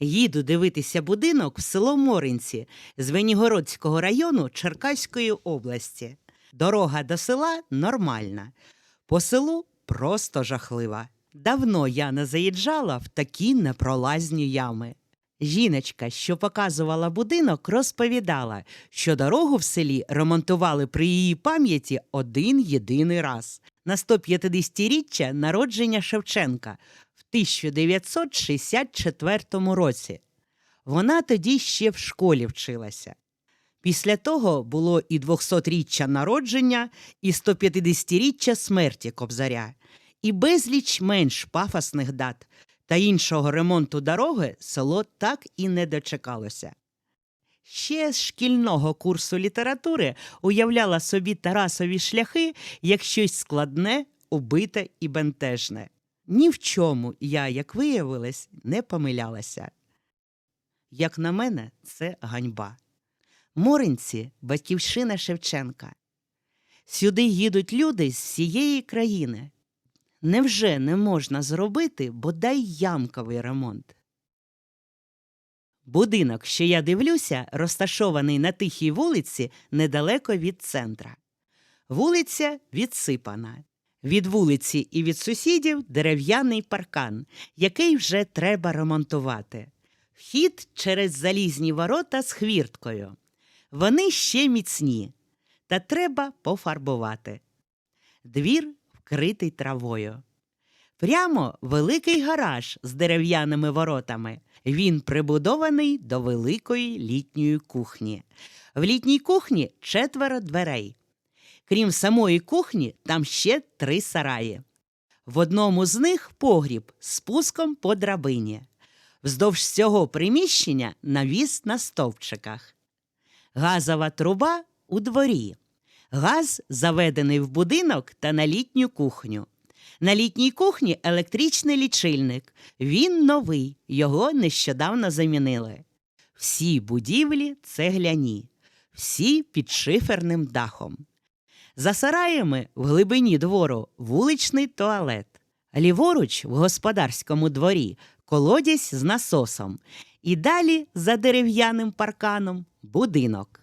Їду дивитися будинок в село Моринці з Венігородського району Черкаської області. Дорога до села нормальна. По селу просто жахлива. Давно я не заїжджала в такі непролазні ями. Жіночка, що показувала будинок, розповідала, що дорогу в селі ремонтували при її пам'яті один єдиний раз на 150-річчя народження Шевченка 1964 році. Вона тоді ще в школі вчилася. Після того було і 200-річчя народження, і 150-річчя смерті Кобзаря, і безліч менш пафосних дат, та іншого ремонту дороги село так і не дочекалося. Ще з шкільного курсу літератури уявляла собі Тарасові шляхи як щось складне, убите і бентежне. Ні в чому я, як виявилось, не помилялася. Як на мене, це ганьба. Моринці батьківщина Шевченка. Сюди їдуть люди з всієї країни. Невже не можна зробити бодай ямковий ремонт? Будинок, що я дивлюся, розташований на тихій вулиці недалеко від центра. Вулиця відсипана. Від вулиці і від сусідів дерев'яний паркан, який вже треба ремонтувати. Вхід через залізні ворота з хвірткою. Вони ще міцні, та треба пофарбувати. Двір вкритий травою. Прямо великий гараж з дерев'яними воротами. Він прибудований до великої літньої кухні. В літній кухні четверо дверей. Крім самої кухні, там ще три сараї. В одному з них погріб з спуском по драбині. Вздовж цього приміщення навіс на стовпчиках. Газова труба у дворі. Газ заведений в будинок та на літню кухню. На літній кухні електричний лічильник. Він новий, його нещодавно замінили. Всі будівлі цегляні, всі під шиферним дахом. За сараями в глибині двору вуличний туалет. Ліворуч в господарському дворі колодязь з насосом. І далі за дерев'яним парканом будинок.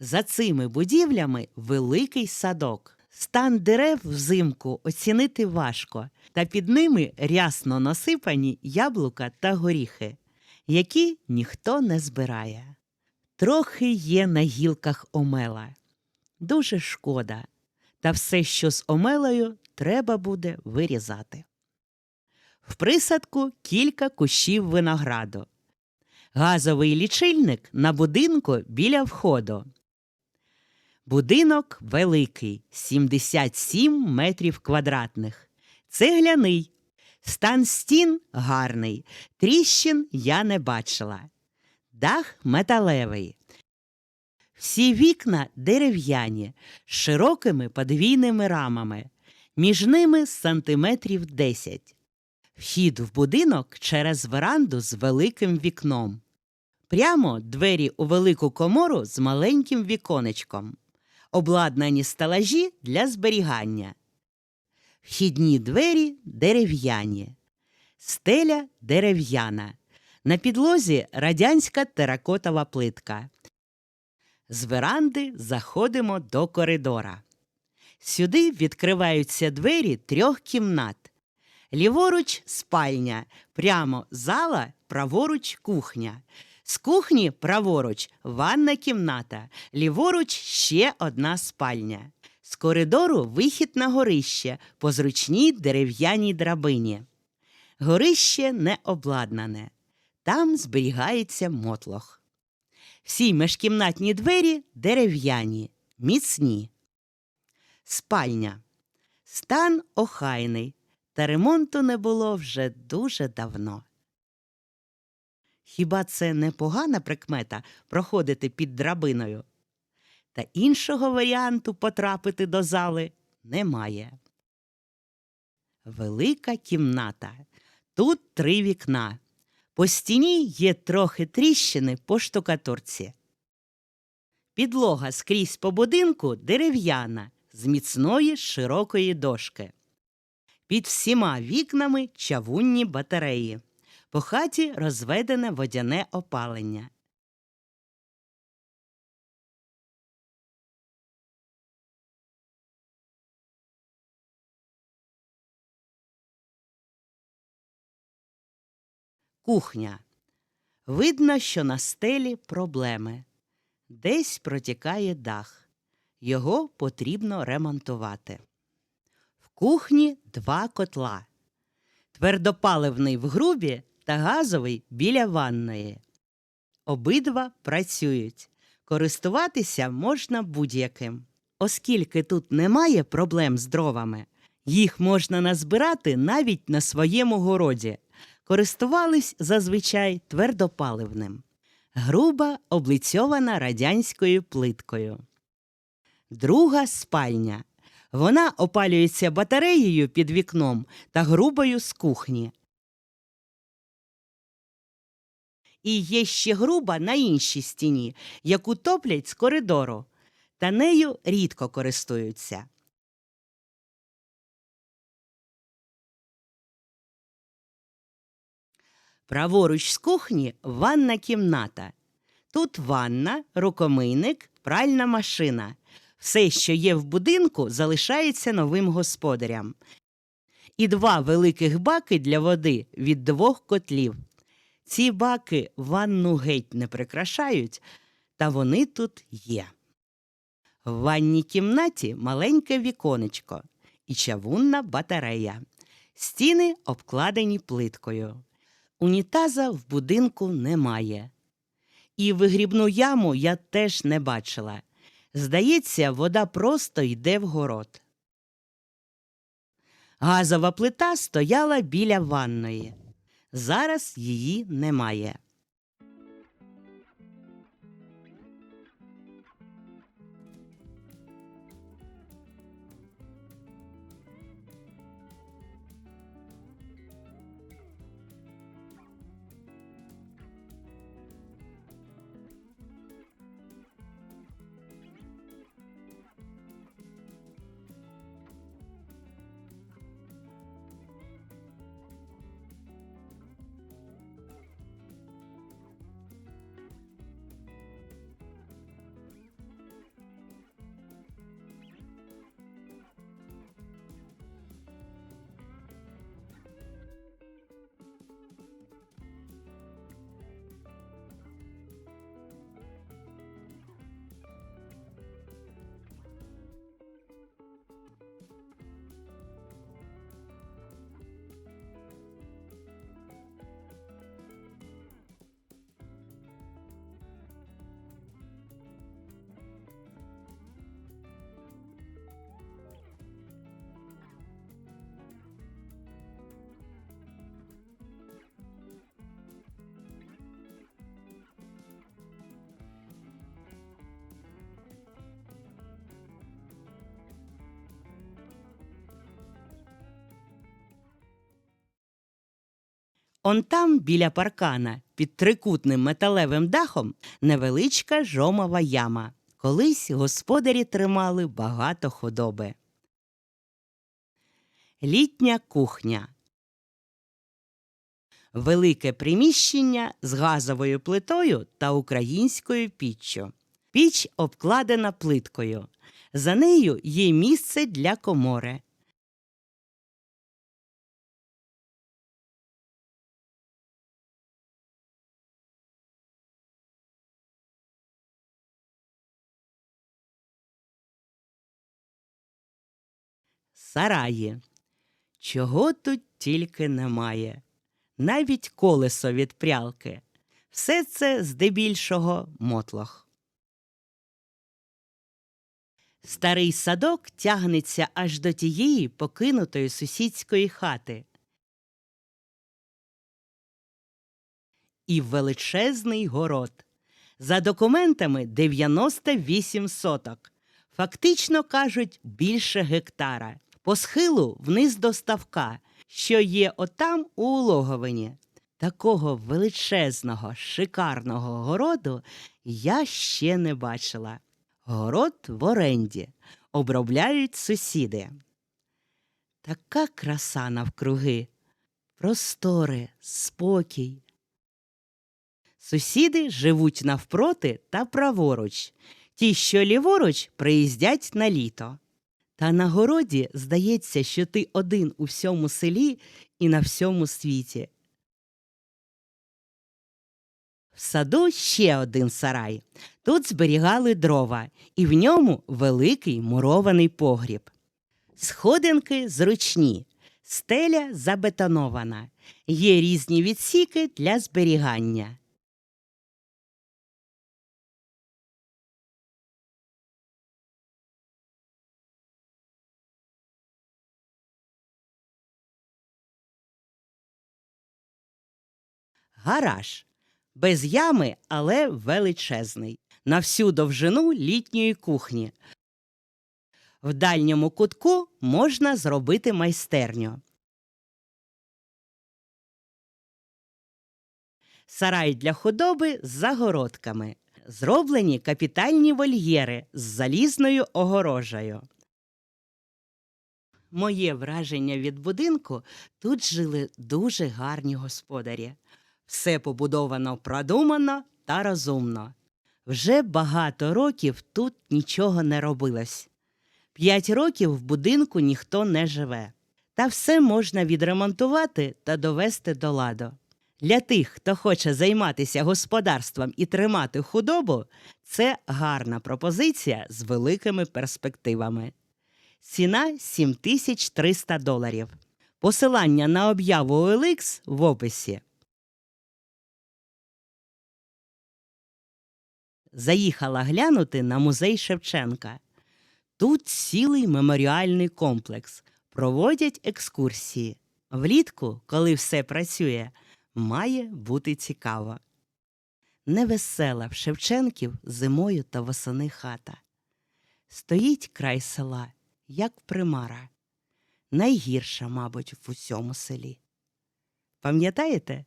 За цими будівлями великий садок. Стан дерев взимку оцінити важко, та під ними рясно насипані яблука та горіхи, які ніхто не збирає. Трохи є на гілках омела. Дуже шкода, та все, що з омелою, треба буде вирізати. В присадку кілька кущів винограду. Газовий лічильник на будинку біля входу. Будинок великий 77 метрів квадратних. Цегляний. Стан стін гарний. Тріщин я не бачила. Дах металевий. Всі вікна дерев'яні з широкими подвійними рамами. Між ними сантиметрів 10. Вхід в будинок через веранду з великим вікном. Прямо двері у велику комору з маленьким віконечком. Обладнані стелажі для зберігання. Вхідні двері дерев'яні. Стеля дерев'яна. На підлозі радянська теракотова плитка. З веранди заходимо до коридора. Сюди відкриваються двері трьох кімнат. Ліворуч спальня, прямо зала, праворуч кухня. З кухні праворуч ванна кімната, ліворуч ще одна спальня. З коридору вихід на горище по зручній дерев'яній драбині. Горище не обладнане. Там зберігається мотлох. Всі межкімнатні двері дерев'яні, міцні. Спальня. Стан охайний, та ремонту не було вже дуже давно. Хіба це не погана прикмета проходити під драбиною? Та іншого варіанту потрапити до зали немає. Велика кімната. Тут три вікна. По стіні є трохи тріщини по штукатурці. Підлога скрізь по будинку дерев'яна, з міцної широкої дошки. Під всіма вікнами чавунні батареї. По хаті розведене водяне опалення. Кухня. Видно, що на стелі проблеми. Десь протікає дах. Його потрібно ремонтувати. В кухні два котла. Твердопаливний в грубі та газовий біля ванної. Обидва працюють. Користуватися можна будь-яким. Оскільки тут немає проблем з дровами, їх можна назбирати навіть на своєму городі. Користувались зазвичай твердопаливним. Груба облицьована радянською плиткою. Друга спальня. Вона опалюється батареєю під вікном та грубою з кухні. І є ще груба на іншій стіні, яку топлять з коридору, та нею рідко користуються. Праворуч з кухні ванна кімната. Тут ванна, рукомийник, пральна машина. Все, що є в будинку, залишається новим господарям. І два великих баки для води від двох котлів. Ці баки ванну геть не прикрашають, та вони тут є. В ванній кімнаті маленьке віконечко і чавунна батарея. Стіни обкладені плиткою. Унітаза в будинку немає. І вигрібну яму я теж не бачила. Здається, вода просто йде в город. Газова плита стояла біля ванної. Зараз її немає. Он там, біля паркана, під трикутним металевим дахом, невеличка жомова яма. Колись господарі тримали багато худоби. Літня кухня. Велике приміщення з газовою плитою та українською піччю. Піч обкладена плиткою. За нею є місце для комори. Сараї. Чого тут тільки немає. Навіть колесо від прялки. Все це здебільшого мотлох. Старий садок тягнеться аж до тієї покинутої сусідської хати. І величезний город. За документами 98 соток. Фактично кажуть більше гектара. По схилу вниз до ставка, що є отам у Улоговині. Такого величезного, шикарного городу я ще не бачила. Город в оренді, обробляють сусіди. Така краса навкруги, простори, спокій. Сусіди живуть навпроти та праворуч. Ті, що ліворуч, приїздять на літо. Та на городі здається, що ти один у всьому селі і на всьому світі. В саду ще один сарай. Тут зберігали дрова, і в ньому великий мурований погріб. Сходинки зручні, стеля забетонована. Є різні відсіки для зберігання. Гараж. Без ями, але величезний. На всю довжину літньої кухні. В дальньому кутку можна зробити майстерню. Сарай для худоби з загородками. Зроблені капітальні вольєри з залізною огорожею. Моє враження від будинку тут жили дуже гарні господарі. Все побудовано продумано та розумно. Вже багато років тут нічого не робилось. П'ять років в будинку ніхто не живе. Та все можна відремонтувати та довести до ладу. Для тих, хто хоче займатися господарством і тримати худобу, це гарна пропозиція з великими перспективами. Ціна 7300 доларів. Посилання на об'яву OLX в описі. Заїхала глянути на музей Шевченка. Тут цілий меморіальний комплекс. Проводять екскурсії. Влітку, коли все працює, має бути цікаво. Невесела в Шевченків зимою та восени хата. Стоїть край села, як примара. Найгірша, мабуть, в усьому селі. Пам'ятаєте?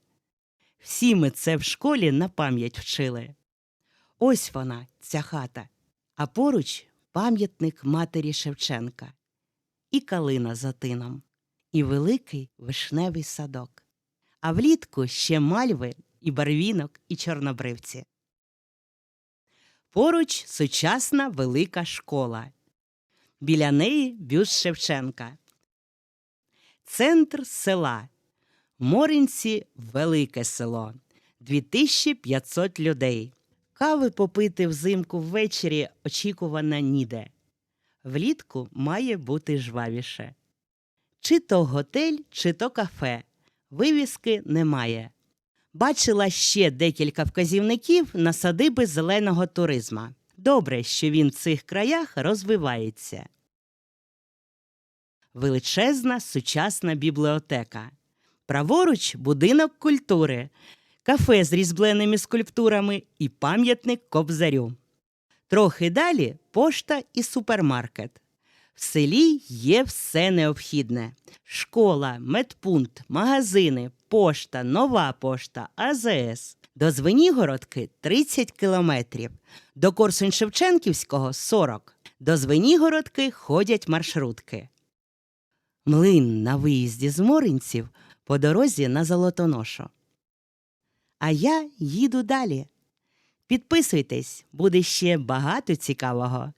Всі ми це в школі на пам'ять вчили. Ось вона, ця хата, а поруч пам'ятник матері Шевченка, і калина за тином, і великий вишневий садок. А влітку ще мальви, і барвінок, і чорнобривці. Поруч сучасна велика школа. Біля неї бюст Шевченка. Центр села. Моринці велике село. 2500 людей. Кави попити взимку ввечері очікувано ніде. Влітку має бути жвавіше. Чи то готель, чи то кафе. Вивіски немає. Бачила ще декілька вказівників на садиби зеленого туризма. Добре, що він в цих краях розвивається. Величезна сучасна бібліотека. Праворуч будинок культури, кафе з різьбленими скульптурами і пам'ятник кобзарю. Трохи далі пошта і супермаркет. В селі є все необхідне: школа, медпункт, магазини, пошта, нова пошта, АЗС. До Звенігородки 30 кілометрів, до Корсунь Шевченківського 40. До Звенігородки ходять маршрутки. Млин на виїзді з Моринців по дорозі на Золотоношу. А я їду далі. Підписуйтесь, буде ще багато цікавого.